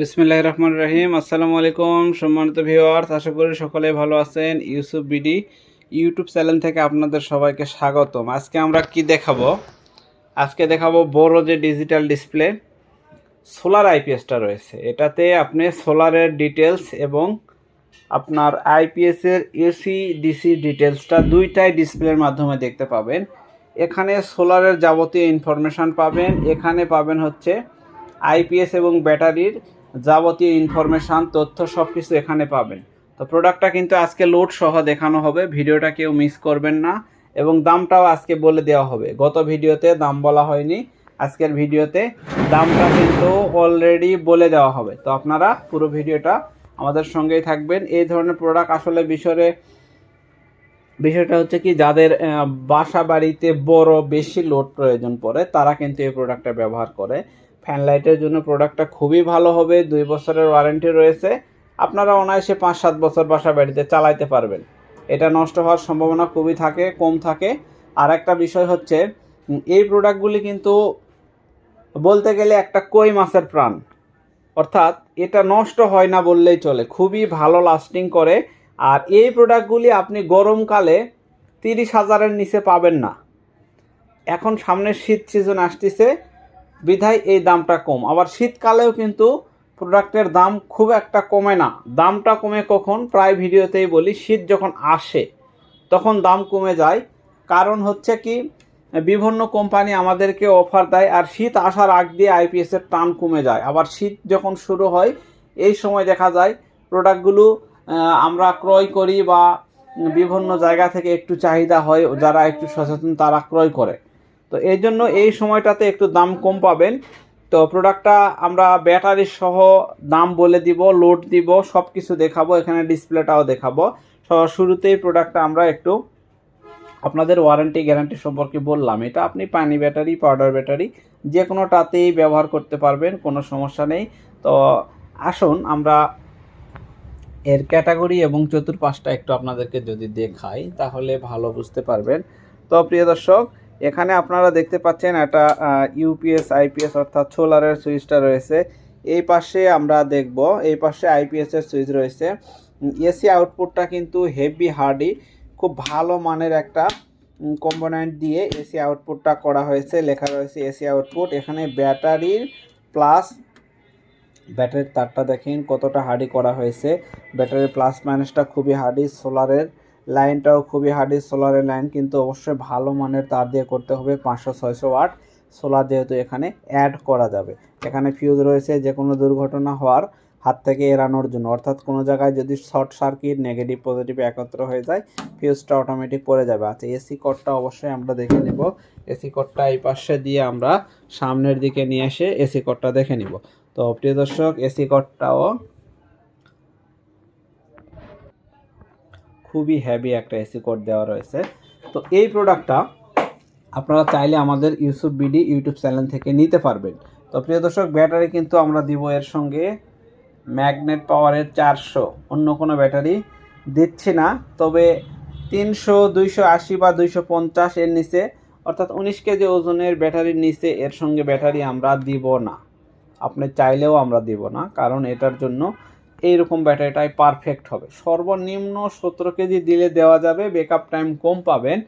বিসমিল্লাহ রহমান রহিম। আসসালামু আলাইকুম সম্মানিত ভিউয়ার্স, আশা করি সকলে ভালো আছেন। ইউসুফ বিডি ইউটিউব চ্যানেল থেকে আপনাদের সবাইকে স্বাগতম। আজকে আমরা কি দেখাবো? আজকে দেখাবো বড় যে ডিজিটাল ডিসপ্লে, সোলার আইপিএসটা রয়েছে। এটাতে আপনি সোলারের ডিটেলস এবং আপনার আইপিএসের এসি, ডিসি ডিটেলসটা দুইটাই ডিসপ্লের মাধ্যমে দেখতে পাবেন। এখানে সোলারের যাবতীয় ইনফরমেশান পাবেন। এখানে পাবেন হচ্ছে আইপিএস এবং ব্যাটারির যাবতীয় ইনফরমেশান, তথ্য সব কিছু এখানে পাবেন। তো প্রোডাক্টটা কিন্তু আজকে লোড সহ দেখানো হবে, ভিডিওটা কেউ মিস করবেন না এবং দামটাও আজকে বলে দেওয়া হবে। গত ভিডিওতে দাম বলা হয়নি, আজকের ভিডিওতে দামটা কিন্তু অলরেডি বলে দেওয়া হবে। তো আপনারা পুরো ভিডিওটা আমাদের সঙ্গেই থাকবেন। এই ধরনের প্রোডাক্ট আসলে বিষয়ে বিষয়টা হচ্ছে কি, যাদের বাসা বাড়িতে বড় বেশি লোড প্রয়োজন পড়ে, তারা কিন্তু এই প্রোডাক্টটা ব্যবহার করে। ফ্যান লাইটের জন্য প্রোডাক্টটা খুবই ভালো হবে। দুই বছরের ওয়ারেন্টি রয়েছে। আপনারা অনায়াসে পাঁচ সাত বছর বাসা বাড়িতে চালাইতে পারবেন। এটা নষ্ট হওয়ার সম্ভাবনা খুবই থাকে, কম থাকে। আর একটা বিষয় হচ্ছে এই প্রোডাক্টগুলি কিন্তু বলতে গেলে একটা কই মাছের প্রাণ। অর্থাৎ এটা নষ্ট হয় না বললেই চলে, খুবই ভালো লাস্টিং করে। আর এই প্রোডাক্টগুলি আপনি গরমকালে তিরিশ হাজারের নিচে পাবেন না। এখন সামনে শীত সিজন আসতেছে বিধায় এই দামটা কম। আবার শীতকালেও কিন্তু প্রোডাক্টের দাম খুব একটা কমে না। দামটা কমে কখন? প্রায় ভিডিওতেই বলি, শীত যখন আসে, তখন দাম কমে যায়। কারণ হচ্ছে কি, বিভিন্ন কোম্পানি আমাদেরকে অফার দেয় আর শীত আসার আগ দিয়ে আইপিএসের টান কমে যায়। আবার শীত যখন শুরু হয়, এই সময় দেখা যায় প্রোডাক্টগুলো আমরা ক্রয় করি বা বিভিন্ন জায়গা থেকে একটু চাহিদা হয়, যারা একটু সচেতন তারা ক্রয় করে। তো এই জন্য এই সময়টাতে একটু দাম কম পাবেন। তো প্রোডাক্টটা আমরা ব্যাটারি সহ দাম বলে দিব লোড দিব সব কিছু দেখাবো, এখানে ডিসপ্লেটাও দেখাবো। শুরুতেই প্রোডাক্টটা আমরা একটু আপনাদের ওয়ারেন্টি গ্যারান্টি সম্পর্কে বললাম। এটা আপনি পানি ব্যাটারি পাউডার ব্যাটারি যে কোনোটাতেই ব্যবহার করতে পারবেন, কোনো সমস্যা নেই। তো আসুন আমরা এর ক্যাটাগরি এবং চতুর্পাশটা একটু আপনাদেরকে যদি দেখাই, তাহলে ভালো বুঝতে পারবেন। তো প্রিয় দর্শক এখানে আপনারা দেখতে পাচ্ছেন একটা ইউপিএস আইপিএস অর্থাৎ সোলারের সুইচটা রয়েছে। এই পাশে আমরা দেখব, এই পাশে আইপিএস এর সুইচ রয়েছে। এসি আউটপুটটা কিন্তু হেভি হার্ডি খুব ভালো মানের একটা কম্পোনেন্ট দিয়ে এসি আউটপুটটা করা হয়েছে, লেখা রয়েছে এসি আউটপুট এখানে ব্যাটারির প্লাস ব্যাটারির তারটা দেখেন কতটা হার্ডি করা হয়েছে। ব্যাটারির প্লাস মাইনাসটা খুবই হার্ডি সোলারের লাইনটাও খুবই হার্ডি সোলারের লাইন কিন্তু অবশ্যই ভালো মানের তার দিয়ে করতে হবে পাঁচশো, ছয়শো ওয়াট সোলার যেহেতু এখানে অ্যাড করা যাবে। এখানে ফিউজ রয়েছে যে কোনো দুর্ঘটনা হওয়ার হাত থেকে এড়ানোর জন্য। অর্থাৎ কোনো জায়গায় যদি শর্ট সার্কিট নেগেটিভ পজিটিভ একত্র হয়ে যায় ফিউজটা অটোমেটিক পড়ে যাবে। আচ্ছা এসি কোডটা অবশ্যই আমরা দেখে নিব। এসি কোডটা এই পাশে দিয়ে আমরা সামনের দিকে নিয়ে এসে এসি কোডটা দেখে নিব। তো প্রিয় দর্শক এসি কোডটাও খুবই হ্যাভি একটা এসি কোড দেওয়া রয়েছে। তো এই প্রোডাক্টটা আপনারা চাইলে আমাদের ইউসুফ বিডি ইউটিউব চ্যানেল থেকে নিতে পারবেন। তো প্রিয় দর্শক ব্যাটারি কিন্তু আমরা দিব এর সঙ্গে ম্যাগনেট পাওয়ারের চারশো। অন্য কোনো ব্যাটারি দিচ্ছি না, তবে তিনশো, দুইশো আশি বা দুইশো পঞ্চাশ এর নিচে, অর্থাৎ উনিশ কেজি ওজনের ব্যাটারির নিচে এর সঙ্গে ব্যাটারি আমরা দিব না। আপনি চাইলেও আমরা দিব না, কারণ এটার জন্য এইরকম ব্যাটারিটাই পারফেক্ট হবে। সর্বনিম্ন সতেরো কেজি দিলে দেওয়া যাবে বেকআপ টাইম কম পাবেন।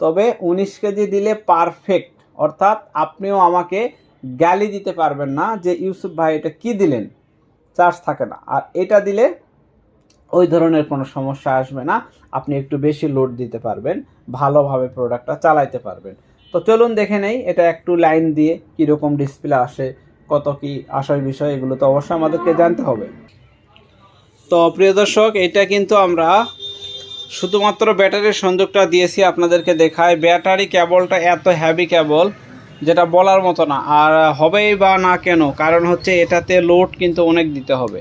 তবে উনিশ কেজি দিলে পারফেক্ট অর্থাৎ আপনিও আমাকে গালি দিতে পারবেন না যে, ইউসুফ ভাই, এটা কি দিলেন? চার্জ থাকে না। আর এটা দিলে ওই ধরনের কোনো সমস্যা আসবে না। আপনি একটু বেশি লোড দিতে পারবেন, ভালোভাবে প্রোডাক্টটা চালাইতে পারবেন। তো চলুন দেখে নেই, এটা একটু লাইন দিয়ে কীরকম ডিসপ্লে আসে, কত কি আসার বিষয় এগুলো তো অবশ্যই আমাদেরকে জানতে হবে। তো প্রিয় দর্শক, এটা কিন্তু আমরা শুধুমাত্র ব্যাটারির সংযোগটা দিয়েছি আপনাদেরকে দেখায়। ব্যাটারি কেবলটা এত হ্যাভি কেবল যেটা বলার মতো না। আর হবেই বা না কেন, কারণ হচ্ছে এটাতে লোড কিন্তু অনেক দিতে হবে।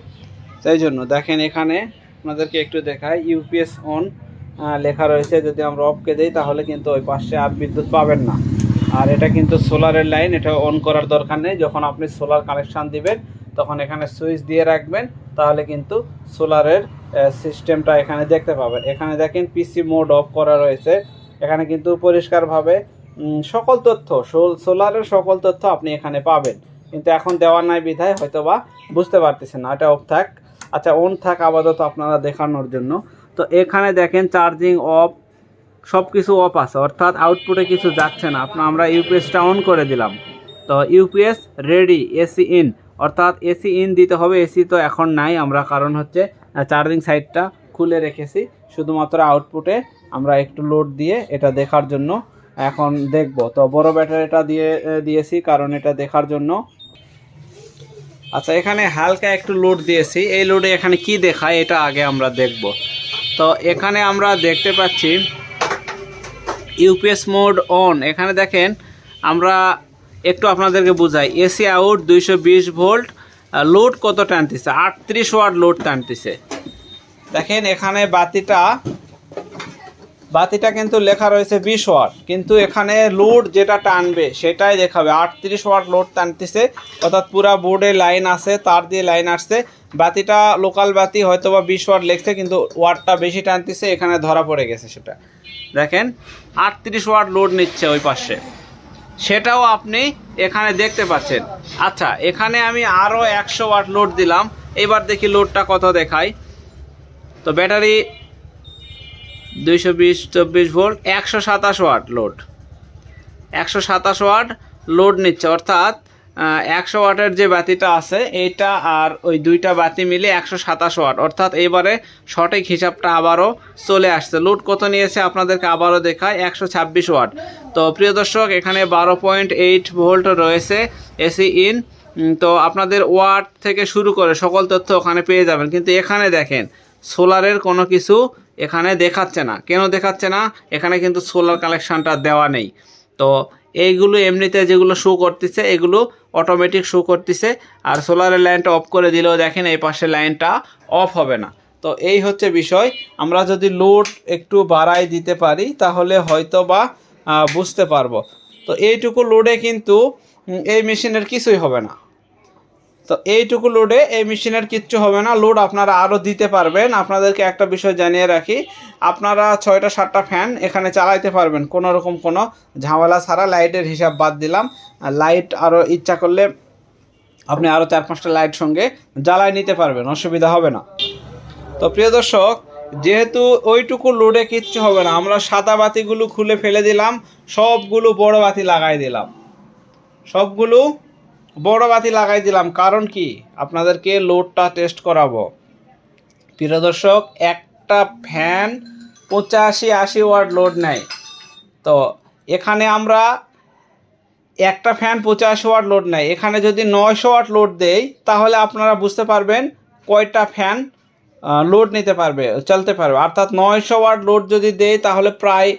তাই জন্য দেখেন এখানে আপনাদেরকে একটু দেখায় ইউপিএস অন লেখা রয়েছে। যদি আমরা অফকে দিই, তাহলে কিন্তু ওই পাশে আর বিদ্যুৎ পাবেন না। আর এটা কিন্তু সোলারের লাইন এটা অন করার দরকার নেই। যখন আপনি সোলার কানেকশান দিবেন, তখন এখানে সুইচ দিয়ে রাখবেন। তাহলে কিন্তু সোলারের সিস্টেমটা এখানে দেখতে পাবেন। এখানে দেখেন পিসি মোড অফ করা রয়েছে। এখানে কিন্তু পরিষ্কারভাবে সকল তথ্য, সোল- সোলারের সকল তথ্য আপনি এখানে পাবেন। কিন্তু এখন দেওয়ার নাই বিধায় হয়তো বা বুঝতে পারতেছেন না। এটা অফ থাক। আচ্ছা অন থাক আপাতত আপনারা দেখানোর জন্য। তো এখানে দেখেন চার্জিং অফ সব কিছু অফ আছে। অর্থাৎ আউটপুটে কিছু যাচ্ছে না। আপনার আমরা ইউপিএসটা অন করে দিলাম। তো ইউপিএস রেডি এসি ইন অর্থাৎ এসি ইন দিতে হবে, এসি তো এখন নাই। আমরা কারণ হচ্ছে চার্জিং সাইডটা খুলে রেখেছি। শুধুমাত্র আউটপুটে আমরা একটু লোড দিয়ে এটা দেখার জন্য এখন দেখব। তো বড় ব্যাটারিটা দিয়ে দিয়েছি কারণ এটা দেখার জন্য। আচ্ছা এখানে হালকা একটু লোড দিয়েছি। এই লোডে এখানে কি দেখায় এটা আগে আমরা দেখব। তো এখানে আমরা দেখতে পাচ্ছি ইউপিএস মোড অন। এখানে দেখেন, আমরা একটু আপনাদেরকে বুঝাই। এসি আউট দুইশো বিশ ভোল্ট লোড কত টানতেছে? আটত্রিশ ওয়াট লোড টানতেছে। দেখেন, এখানে বাতিটা বাতিটা কিন্তু লেখা রয়েছে বিশ ওয়াট, কিন্তু এখানে লোড যেটা টানবে, সেটাই দেখাবে। আটত্রিশ ওয়াট লোড টানতেছে, অর্থাৎ পুরা বোর্ডে লাইন আছে, তার দিয়ে লাইন আসছে। বাতিটা লোকাল বাতি হয়তো বা বিশ ওয়াট লেখছে কিন্তু ওয়াটটা বেশি টানতেছে, এখানে ধরা পড়ে গেছে সেটা। দেখেন, আটত্রিশ ওয়াট লোড নিচ্ছে ওই পাশে। সেটাও আপনি এখানে দেখতে পাচ্ছেন। আচ্ছা এখানে আমি আরও একশো ওয়াট লোড দিলাম। এবার দেখি লোডটা কত দেখায় তো ব্যাটারি দুইশো বিশ, চব্বিশ ভোল্ট, একশো সাতাশ ওয়াট লোড। একশো সাতাশ ওয়াট লোড নিচ্ছে, অর্থাৎ একশো ওয়াটের যে বাতিটা আছে এইটা আর ওই দুইটা বাতি মিলে একশো সাতাশ ওয়াট। অর্থাৎ এবারে সঠিক হিসাবটা আবারও চলে আসছে। লোড কত নিয়েছে আপনাদেরকে আবারও দেখায় একশো ছাব্বিশ ওয়াট। তো প্রিয় দর্শক, এখানে বারো পয়েন্ট এইট ভোল্ট রয়েছে এসি ইন তো আপনাদের ওয়াট থেকে শুরু করে সকল তথ্য ওখানে পেয়ে যাবেন। কিন্তু এখানে দেখেন, সোলারের কোনো কিছু এখানে দেখাচ্ছে না। কেন দেখাচ্ছে না? এখানে কিন্তু সোলার কালেকশানটা দেওয়া নেই। তো এইগুলো এমনিতে যেগুলো শো করতেছে, এগুলো অটোমেটিক শো করতেছে, আর সোলারের লাইনটা অফ করে দিলেও দেখেন এই পাশে লাইনটা অফ হবে না। তো এই হচ্ছে বিষয়। আমরা যদি লোড একটু বাড়াই দিতে পারি, তাহলে হয়তো বা বুঝতে পারব। তো এইটুকু লোডে কিন্তু এই মেশিনের কিছুই হবে না। তো এইটুকু লোডে এই মেশিনের কিচ্ছু হবে না। লোড আপনারা আরও দিতে পারবেন। আপনাদেরকে একটা বিষয় জানিয়ে রাখি। আপনারা ছয়টা, সাতটা ফ্যান এখানে চালাইতে পারবেন। কোনো রকম কোনো ঝামেলা ছাড়া লাইটের হিসাব বাদ দিলাম। লাইট আরও ইচ্ছা করলে আপনি আরও চার, পাঁচটা লাইট সঙ্গে জ্বালায় নিতে পারবেন। অসুবিধা হবে না। তো প্রিয় দর্শক, যেহেতু ওইটুকু লোডে কিচ্ছু হবে না, আমরা সাদা বাতিগুলো খুলে ফেলে দিলাম। সবগুলো বড় বাতি লাগাই দিলাম। সবগুলো বড় বাতি লাগাই দিলাম, কারণ কি? আপনাদেরকে লোডটা টেস্ট করাবো। প্রিয় দর্শক, একটা ফ্যান পঁচাশি আশি ওয়াট লোড নেয়। তো, এখানে আমরা একটা ফ্যান পঁচাশি ওয়াট লোড নেয়। এখানে যদি নয়শো ওয়াট লোড দেই, তাহলে আপনারা বুঝতে পারবেন কয়টা ফ্যান লোড নিতে পারবে, চলতে পারবে। অর্থাৎ নয়শো ওয়াট লোড যদি দেই, তাহলে প্রায়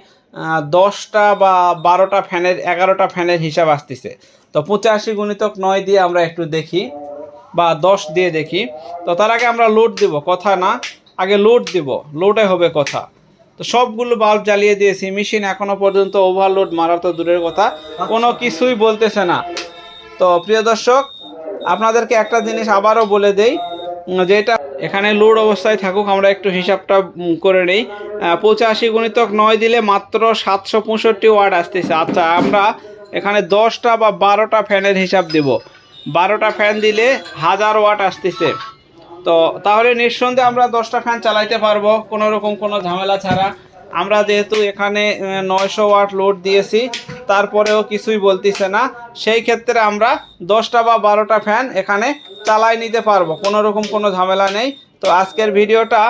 দশটা বা বারোটা ফ্যানের এগারোটা ফ্যানের হিসাব আসতেছে। তো পঁচাশি গুণিতক নয় দিয়ে আমরা একটু দেখি বা দশ দিয়ে দেখি। তো তার আগে আমরা লোড দিব কথা না আগে লোড দিব লোডে হবে কথা। তো সবগুলো বাল্ব জ্বালিয়ে দিয়েছি মেশিন এখনও পর্যন্ত ওভারলোড মারা তো দূরের কথা কোনো কিছুই বলতেছে না। তো প্রিয় দর্শক আপনাদেরকে একটা জিনিস আবারও বলে দেই উম, যেটা এখানে লোড অবস্থায় থাকুক আমরা একটু হিসাবটা করে নেই। পঁচাশি গুণিতক নয় দিলে মাত্র সাতশো পঁয়ষট্টি ওয়াট আসতেছে। আচ্ছা আমরা এখানে দশটা বা বারোটা ফ্যানের হিসাব দেব। বারোটা ফ্যান দিলে হাজার ওয়াট আসতেছে। তো তাহলে নিঃসন্দেহে আমরা দশটা ফ্যান চালাইতে পারব, কোনো রকম কোনো ঝামেলা ছাড়া। আমরা যেহেতু এখানে নয়শো ওয়াট লোড দিয়েছি, তারপরেও কিছুই বলতেছে না। সেই ক্ষেত্রে আমরা দশটা বা বারোটা ফ্যান এখানে চালাই নিতে পারব, কোনো রকম কোনো ঝামেলা নেই। তো আজকের ভিডিওটা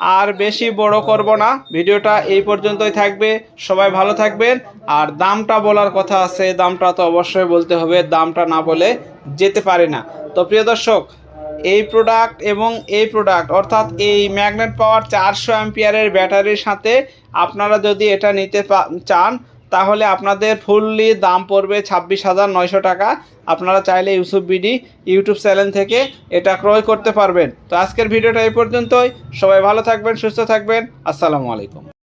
আর বেশি বড় করব না। ভিডিওটা এই পর্যন্তই থাকবে। সবাই ভালো থাকবেন। আর দামটা বলার কথা আছে, দামটা তো অবশ্যই বলতে হবে, দামটা না বলে যেতে পারে না। তো প্রিয় দর্শক, এই প্রোডাক্ট এবং এই প্রোডাক্ট অর্থাৎ এই ম্যাগনেট পাওয়ার চারশো অ্যাম্পিয়ারের ব্যাটারির সাথে আপনারা যদি এটা নিতে চান তাহলে আপনাদের ফুললি দাম পড়বে ছাব্বিশ হাজার নয়শো টাকা। আপনারা চাইলে ইউসুফ বিডি ইউটিউব চ্যানেল থেকে এটা ক্রয় করতে পারবেন। তো আজকের ভিডিওটা এই পর্যন্তই। সবাই ভালো থাকবেন, সুস্থ থাকবেন। আসসালামু আলাইকুম।